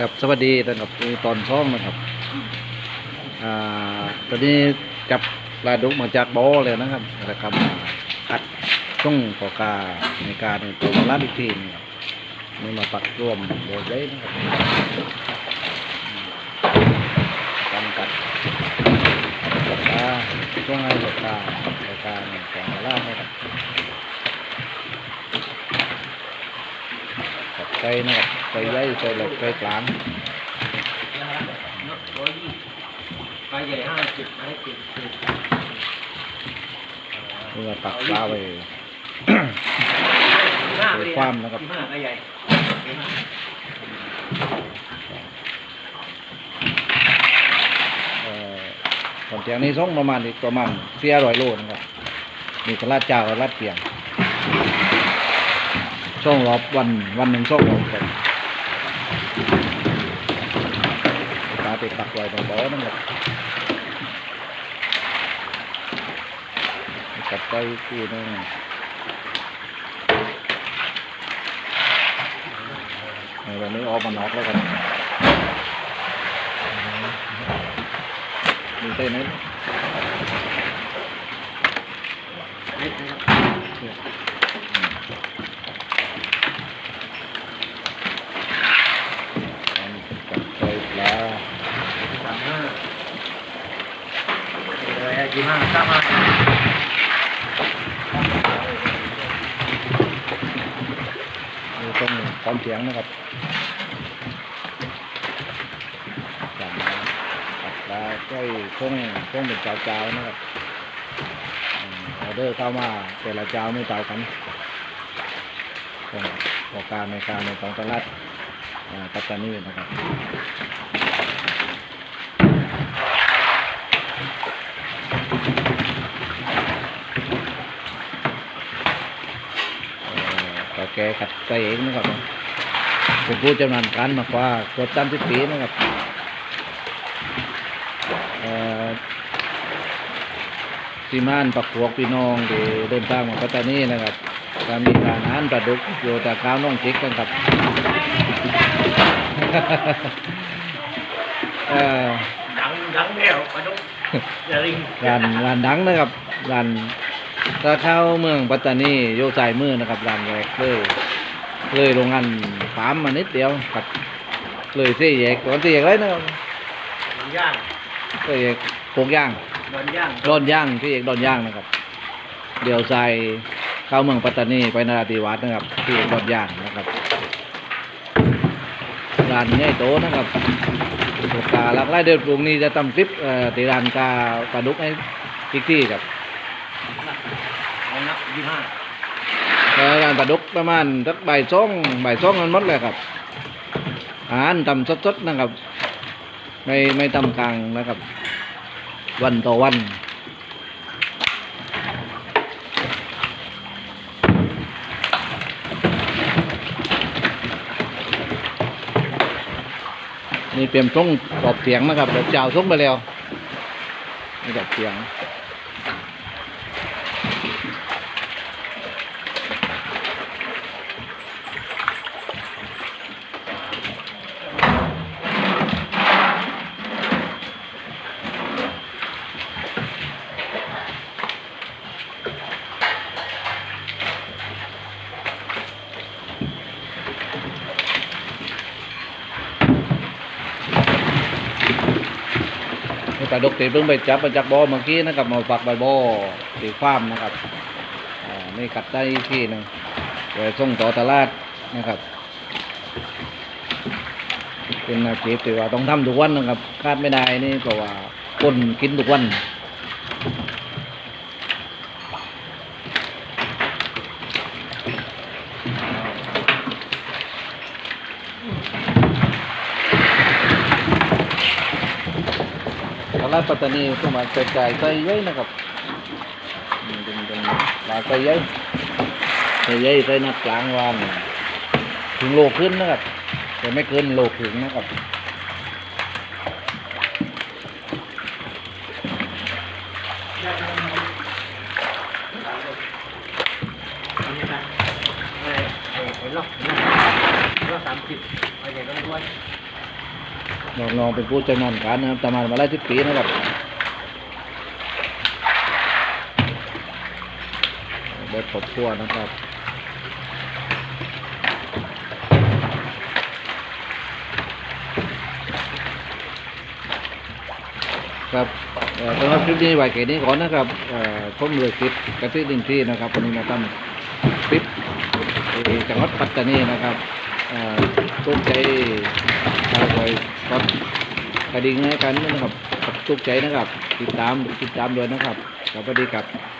ครับสวัสดีท่านครับตอนช่องนะครับอ่าตอนนี้จับปลาดุกมาจากบ่อเลยนะครับนะครับคัดช่องปอกาในการตัวร้านอีกทีนึงครับนี่มาปักรวมโบยเลยนะครับการกัดปอกาช่วงไอ้ปอกาปอกาเนี่ยของร้านนะครับ กับไก่นะครับไก่ใหญ่ไก่เล็กไก่กลางร้อยยี่ปลาใหญ่ห้าสิบไม้สิบสิบนี่มาตักปลาไปห้าดูความนะครับห้าปลาใหญ่เอ่อของเตียงนี้ส่งประมาณประมาณเสียร้อยโลนะครับมีกระลาดเจ้ากระลาดเตียง ช่องรอบวันวันหนึ่งช่องรอบกันปลาติดตักไว้ตรงบ่อนั่นแหละกัดไปคู่นึงเอาแบบนี้ออกมานอกแล้วกันมีเต้นไหม เล็กนะครับ กับไฟปลา สามห้า สี่ห้าสาห้าต้องพร้อมเสียงนะครับจากนั้นตัดปลาใกล้ช่วงช่วงเป็นเจ้าๆนะครับออเดอร์เข้ามาแต่ละเจ้าไม่เท่ากันของของการในการในของตลาดปัตตานีนะครับเอ่อต่อ แกขัดใจเองนะครับเป็นผู้จำนานการมากกว่าเกือบสามสิบปีนะครับเอ่อที่ม่านปักพวกพี่น้องที่เดินทางมาปัตตานีนะครับการมีการอาหารปลาดุกอยู่แต่ข้าวน้องจิกนะครับเอ่อดังดังแล้วปลาดุกอย่าลิงร้านร้านดังนะครับร้าน ถ้าเข้าเมืองปัตตานีโยสายมือนะครับร้านแรกเลยเลยโรงงานฟาร์มมานิดเดียวครับเลยสี่แยกตอนสี่แยกเลยนะครับโดนย่างสี่แยกโคกย่างโดนย่างดอนย่างที่แยกดอนย่างนะครับ เดี๋ยวใส่เข้าเมืองปัตตานีไปนราธิวาสนะครับที่แยกดอนย่างนะครับร้านใหญ่โตนะครับลูกค้าหลากหลายเดือนพรุ่งนี้จะทำคลิปเอ่อที่ร้านกาปลาดุกให้อีกที่ครับ เอานับยี่ห้าเอ่อร้านปลาดุกประมาณสักบ่ายสองบ่ายสองมันหมดเลยครับอาหารทำสดๆนะครับ ไม่ไม่ทำกลางนะครับ วันต่อวันนี่เตรียมส่องตอบเสียงนะครับเดี๋ยวเจ้าส่องไปแล้วนี่ตอบเสียง ปลาดุกตีเพิ่งไปจับมาจากบ่อเมื่อกี้นะครับมาฝักใบบ่อตีฟามนะครับนี่กัดได้ที่หนึ่งไปส่งต่อตลาดนะครับ เป็นอาชีพที่ว่าต้องทำทุกวันนะครับคาดไม่ได้นี่เพราะว่าคนกินทุกวันตลาด ปัตตานีก็มาเป็นจ่ไส้เยอะนะครับมเป็นเป็นปลาไส้เยอะไส้เยอะไส้นัดกลางวันถึงโลขึ้นนะครับ แต่ไม่เกินโลถึงนะครับเรอกเห็นหรอกสามสิบปลาใหญ่ต้ด้วย น้องๆเป็นผู้ชำนาญการนะครับทำงานมาหลายสิบปีนะครับแบบครอบครัวนะครับครับสำหรับคลิปนี้ไว้แค่นี้ก่อนนะครับอ่อผมเลยคลิปกระติดินที่นะครับวันนี้มาทำคลิปจังหวัดปัตตานีนะครับอ่อตุ้มใจชาวไว้กดกระดิ่งให้กันนะครับทุกใจนะครับ ติดตามติดตามด้วยนะครับสวัสดีครับ